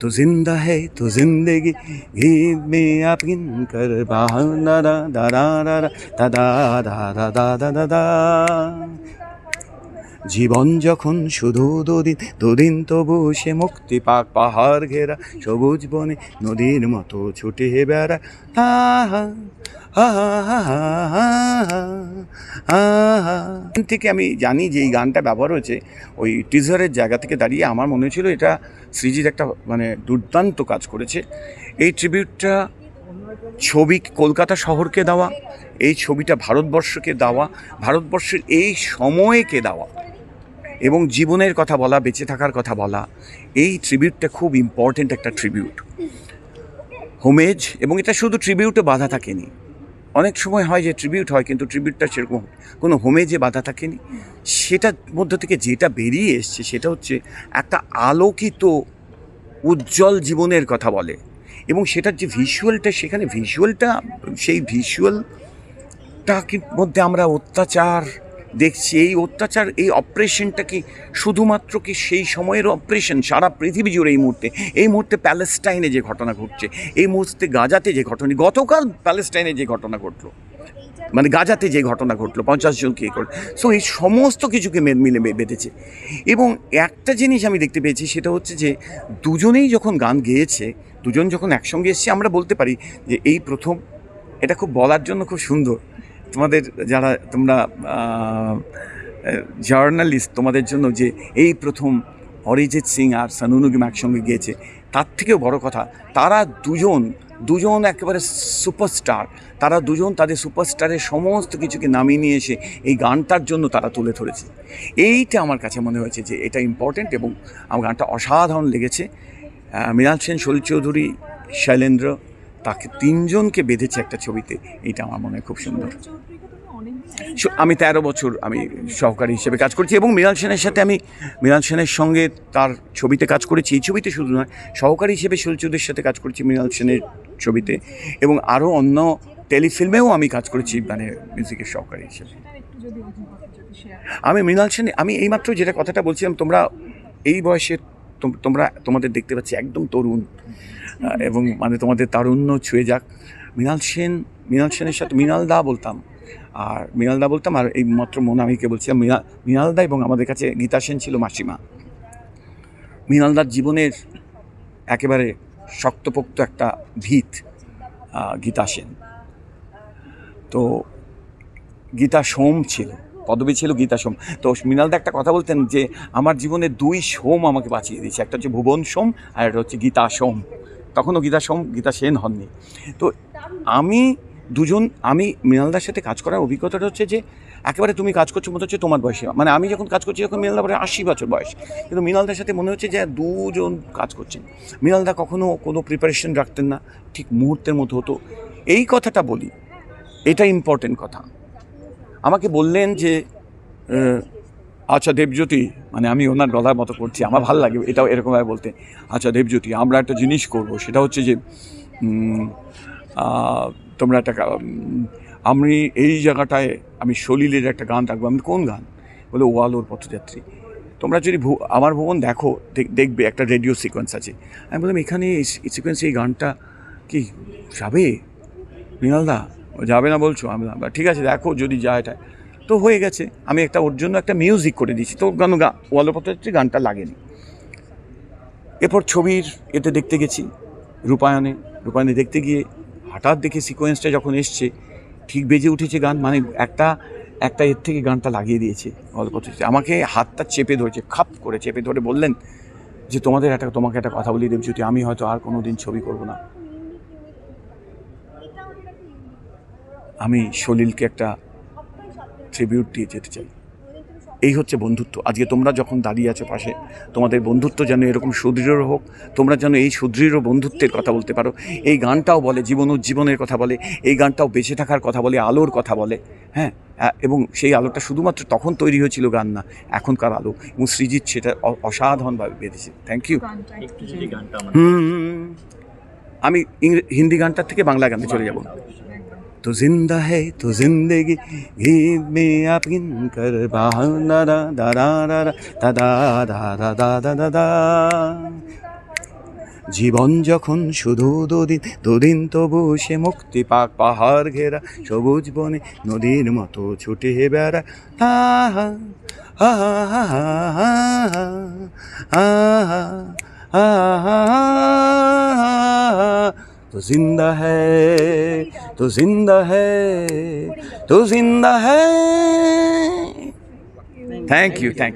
तो ज़िंदा है तो ज़िंदगी गीत में आप गिन कर बाहर दादा दादा दादा दादा दादा दादा জীবন যখন শুধু দুদিন দুদিন তবু সে মুক্তি পাক পাহাড় ঘেরা, সবুজ বনে নদীর মতো ছুটে বেড়া। আহা থেকে আমি জানি যে এই গানটা ব্যবহার হয়েছে, ওই টিজারের জায়গা থেকে দাঁড়িয়ে আমার মনে হয়েছিল এটা সৃজিত একটা মানে দুর্দান্ত কাজ করেছে। এই ট্রিবিউটটা ছবি কলকাতা শহরকে দেওয়া, এই ছবিটা ভারতবর্ষকে দেওয়া, ভারতবর্ষের এই সময়কে দেওয়া। এবং জীবনের কথা বলা, বেঁচে থাকার কথা বলা, এই ট্রিবিউটটা খুব ইম্পর্টেন্ট একটা ট্রিবিউট হোমেজ এবং এটা শুধু ট্রিবিউটে বাধা থাকেনি। অনেক সময় হয় যে ট্রিবিউট হয়, কিন্তু ট্রিবিউটটা সেরকম কোনো হোমেজে বাধা থাকেনি। সেটার মধ্য থেকে যেটা বেরিয়ে এসছে, সেটা হচ্ছে একটা আলোকিত, উজ্জ্বল জীবনের কথা বলে। এবং সেটার যে ভিজুয়ালটা সেখানে ভিজুয়ালটা সেই ভিজুয়ালটাকে মধ্যে আমরা অত্যাচার দেখছি, এই অত্যাচার, এই অপারেশনটা কি শুধুমাত্র কি সেই সময়ের অপারেশন? সারা পৃথিবী জুড়ে এই মুহূর্তে এই মুহূর্তে প্যালেস্টাইনে যে ঘটনা ঘটছে, এই মুহূর্তে গাজাতে যে ঘটনা, গতকাল প্যালেস্টাইনে যে ঘটনা ঘটলো মানে গাজাতে যে ঘটনা ঘটলো, পঞ্চাশ জনকে এ করে। সো এই সমস্ত কিছুকে মিলে বেঁধেছে। এবং একটা জিনিস আমি দেখতে পেয়েছি, সেটা হচ্ছে যে দুজনেই যখন গান গেয়েছে, দুজন যখন একসঙ্গে এসছে, আমরা বলতে পারি যে এই প্রথম, এটা খুব বলার জন্য খুব সুন্দর। তোমাদের যারা, তোমরা জার্নালিস্ট তোমাদের জন্য যে এই প্রথম অরিজিৎ সিং আর সানু একসঙ্গে গিয়েছে, তার থেকেও বড় কথা, তারা দুজন দুজন একেবারে সুপারস্টার তারা দুজন তাদের সুপারস্টারের সমস্ত কিছুকে নামিয়ে নিয়ে এসে এই গানটার জন্য তারা তুলে ধরেছে। এইটা আমার কাছে মনে হয়েছে যে এটা ইম্পর্ট্যান্ট এবং আমার গানটা অসাধারণ লেগেছে। মৃণাল সেন শরীর চৌধুরী, শৈলেন্দ্র তাকে তিনজনকে বেঁধেছে একটা ছবিতে, এটা আমার মনে হয় খুব সুন্দর। আমি তেরো বছর আমি সহকারী হিসেবে কাজ করছি এবং মৃণাল সেনের সাথে আমি, মৃণাল সেনের সঙ্গে তার ছবিতে কাজ করেছি। এই ছবিতে শুধু নয়, সহকারী হিসেবে শিলচুদের সাথে কাজ করেছি মৃণাল সেনের ছবিতে এবং আরও অন্য টেলিফিল্মেও আমি কাজ করেছি মানে মিউজিকের সহকারী হিসেবে। আমি মৃণাল সেন আমি এইমাত্র যেটা কথাটা বলছিলাম, তোমরা এই বয়সে তোম- তোমরা, তোমাদের দেখতে পাচ্ছি একদম তরুণ। এবং মানে তোমাদের তারুণ্য ছুঁয়ে যাক। মৃণাল সেন, মৃণাল সেনের সাথে মৃণাল দা বলতাম। আর মৃণাল দা বলতাম, আর এই মাত্র মোনামিকে বলছিলাম মৃণাল মৃণাল দা এবং আমাদের কাছে গীতা সেন ছিল মাসিমা। মৃণাল দার জীবনের একেবারে শক্তপোক্ত একটা ভিত গীতা সেন। তো গীতা সোম ছিল, পদবী ছিল গীতা সোম। তো মৃণালদা একটা কথা বলতেন যে, আমার জীবনে দুই সোম আমাকে বাঁচিয়ে দিয়েছে। একটা হচ্ছে ভুবন সোম, আর একটা হচ্ছে গীতা সোম। তখনও গীতা সোম গীতা সেন হননি। তো আমি দুজন, আমি মৃণালদার সাথে কাজ করার অভিজ্ঞতাটা হচ্ছে যে, একেবারে তুমি কাজ করছ মনে হচ্ছে তোমার বয়সে। মানে আমি যখন কাজ করছি যখন মৃণালদা পরে আশি বছর বয়স। কিন্তু মৃণালদার সাথে মনে হচ্ছে যে দুজন কাজ করছেন। মৃণালদা কখনও কোনো প্রিপারেশন রাখতেন না, ঠিক মুহূর্তের মতো হতো। এই কথাটা বলি, এটা ইম্পর্টেন্ট কথা। আমাকে বললেন যে আচ্ছা দেবজ্যোতি মানে আমি ওনার গলার মতো করছি, আমার ভালো লাগে এটাও এরকমভাবে বলতে। আচ্ছা দেবজ্যোতি, আমরা একটা জিনিস করব, সেটা হচ্ছে যে তোমরা একটা আমি এই জায়গাটায়, আমি সলিলের একটা গান রাখব। আমি কোন গান? বলে, ওয়ালোর পথযাত্রী। তোমরা যদি আমার ভুবন দেখো দেখবে, একটা রেডিও সিকোয়েন্স আছে। আমি বললাম, এখানে এই সিকোয়েন্সে এই গানটা কি যাবে? মৃণালদা? যাবে না বলছো? আমি ঠিক আছে, দেখো যদি যায় এটা। তো হয়ে গেছে। আমি একটা, ওর জন্য একটা মিউজিক করে দিয়েছি। তো গান, গা, ওয়ালপত্রী গানটা লাগেনি। এরপর ছবির এতে দেখতে গেছি রূপায়ণে। রূপায়ণে দেখতে গিয়ে হঠাৎ দেখে সিকোয়েন্সটা যখন এসছে, ঠিক বেজে উঠেছে গান। মানে একটা একটা এর থেকে গানটা লাগিয়ে দিয়েছে গল্পত্রী আমাকে হাতটা চেপে ধরেছে, খাপ করে চেপে ধরে বললেন যে, তোমাদের একটা, তোমাকে একটা কথা বলিয়ে বলি দেবজ্যোতি আমি হয়তো আর কোনো দিন ছবি করব না। আমি সলিলকে একটা ট্রিবিউট দিয়ে যেতে চাই। এই হচ্ছে বন্ধুত্ব। আজকে তোমরা যখন দাঁড়িয়ে আছো পাশে তোমাদের বন্ধুত্ব যেন এরকম সুদৃঢ় হোক তোমরা যেন এই সুদৃঢ় বন্ধুত্বের কথা বলতে পারো। এই গানটাও বলে জীবন উজ্জীবনের কথা বলে এই গানটাও বেঁচে থাকার কথা বলে আলোর কথা বলে হ্যাঁ? এবং সেই আলোটা শুধুমাত্র তখন তৈরি হয়েছিল গান না এখনকার আলো। এবং সৃজিৎ সেটা অসাধারণভাবে বেঁধেছে। থ্যাংক ইউ গানটা আমি হিন্দি গানটার থেকে বাংলা গানে চলে যাব। तो जिंदा है तो जिंदगी गीत में आप गिन कर दादा दादा दादा दादा दादा दादा জীবন যখন শুধু দুদিন দুদিন তবু সে মুক্তি পাক পাহাড় ঘেরা সবুজ বনে নদীর মতো ছুটে বেড়া আহা আহা আহা আহা আহা আহা तो ज़िंदा है तो ज़िंदा है तो ज़िंदा है। Thank you thank